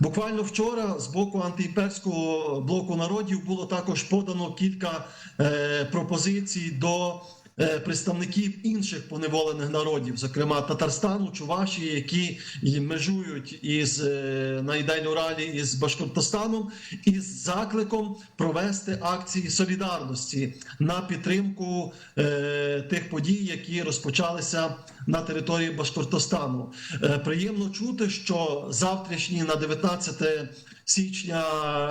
Буквально вчора з боку антиімперського блоку народів було також подано кілька е, пропозицій до представників інших поневолених народів, зокрема Татарстану, Чувашії, які межують із е, на Ідель-Уралі із Башкортостаном, із закликом провести акції солідарності на підтримку е, тих подій, які розпочалися на території Башкортостану. Е, приємно чути, що завтрашні на 19 січня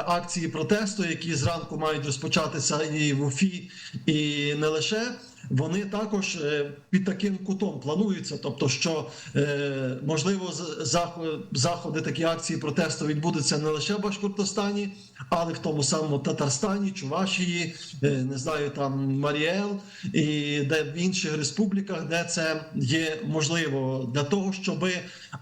акції протесту, які зранку мають розпочатися і в Уфі, і не лише. Вони також е, під таким кутом плануються, тобто, що е, можливо заходи, такі акції протесту відбудуться не лише в Башкортостані, але в тому самому Татарстані, Чувашії, е, не знаю, там Маріел і де в інших республіках, де це є можливо, для того, щоб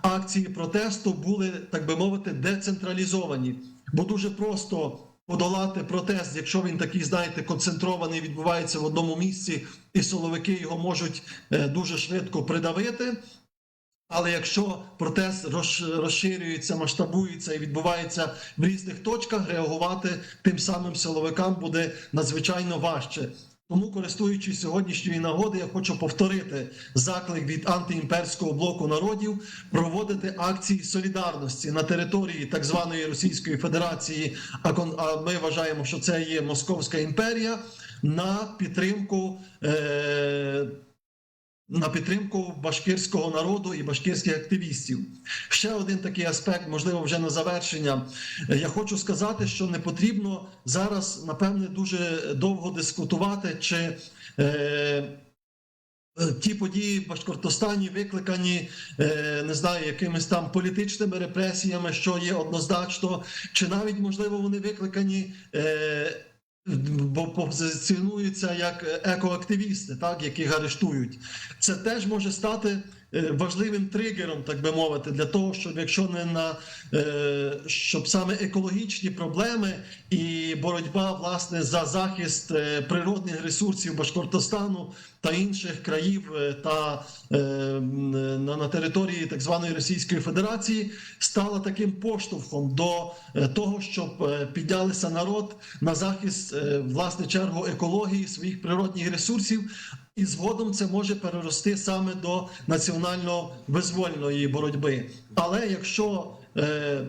акції протесту були, так би мовити, децентралізовані, бо дуже просто. Подолати протест, якщо він такий, знаєте, концентрований, відбувається в одному місці, і силовики його можуть е, дуже швидко придавити. Але якщо протест розширюється, масштабується і відбувається в різних точках, реагувати тим самим силовикам буде надзвичайно важче. Тому, користуючись сьогоднішньої нагоди, я хочу повторити заклик від антиімперського блоку народів проводити акції солідарності на території так званої Російської Федерації. А ми вважаємо, що це є Московська імперія на підтримку. Е- на підтримку башкирського народу і башкирських активістів. Ще один такий аспект, можливо, вже на завершення. Е, Я хочу сказати, що не потрібно зараз, напевне, дуже довго дискутувати, чи е, е, ті події в Башкортостані викликані, е, не знаю, якимись там політичними репресіями, що є однозначно, чи навіть, можливо, вони викликані. Е, Бо позиціонуються як екоактивісти, так яких арештують. Це теж може стати е, важливим тригером, так би мовити, для того, щоб якщо не на е, щоб саме екологічні проблеми і боротьба власне за захист е, природних ресурсів Башкортостану та інших країв е, та е, на, на території так званої Російської Федерації стала таким поштовхом до е, того, щоб е, піднялися народ на захист е, власне чергу екології своїх природних ресурсів. І згодом це може перерости саме до національно-визвольної боротьби. Але якщо е,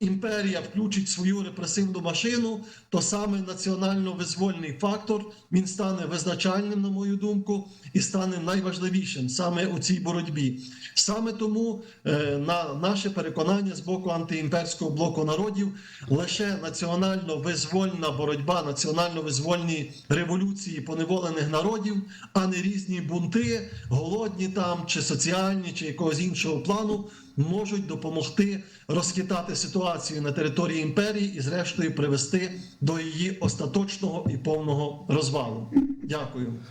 імперія включить свою репресивну машину, то саме національно-визвольний фактор він стане визначальним, на мою думку, і стане найважливішим саме у цій боротьбі. Саме тому е, на наше переконання з боку антиімперського блоку народів лише національно-визвольна боротьба, національно-визвольні революції поневолених народів, а не різні бунти, голодні там чи соціальні, чи якогось іншого плану, можуть допомогти розхитати ситуацію на території імперії і, зрештою, привести до її остаточного і повного розвалу. Дякую.